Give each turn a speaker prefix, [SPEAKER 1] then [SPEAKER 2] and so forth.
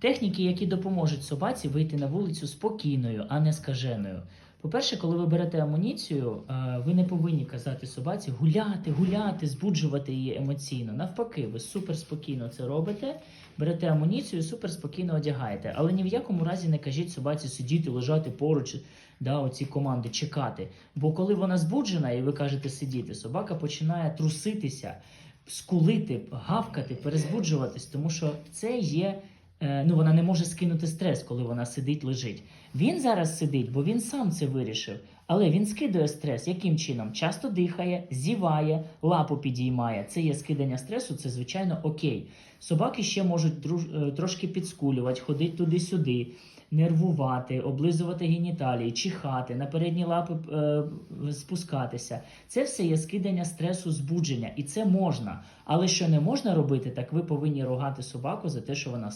[SPEAKER 1] Техніки, які допоможуть собаці вийти на вулицю спокійною, а не скаженою. По-перше, коли ви берете амуніцію, е, ви не повинні казати собаці гуляти, гуляти, збуджувати її емоційно. Навпаки, ви супер спокійно це робите, берете амуніцію, супер спокійно одягаєте. Але ні в якому разі не кажіть собаці сидіти, лежати поруч, да, оці команди, чекати. Бо коли вона збуджена і ви кажете сидіти, собака починає труситися, скулити, гавкати, перезбуджуватись, тому що це є. Е, Ну, вона не може скинути стрес, коли вона сидить, лежить. Він зараз сидить, бо він сам це вирішив. Але він скидує стрес. Яким чином? Часто дихає, зіває, лапу підіймає. Це є скидання стресу, це звичайно окей. Собаки ще можуть е, трошки підскулювати, ходити туди-сюди, нервувати, облизувати геніталії, чихати, на передні лапи е, спускатися. Це все є скидання стресу, збудження, і це можна. Але що не можна робити, так ви повинні ругати собаку за те, що вона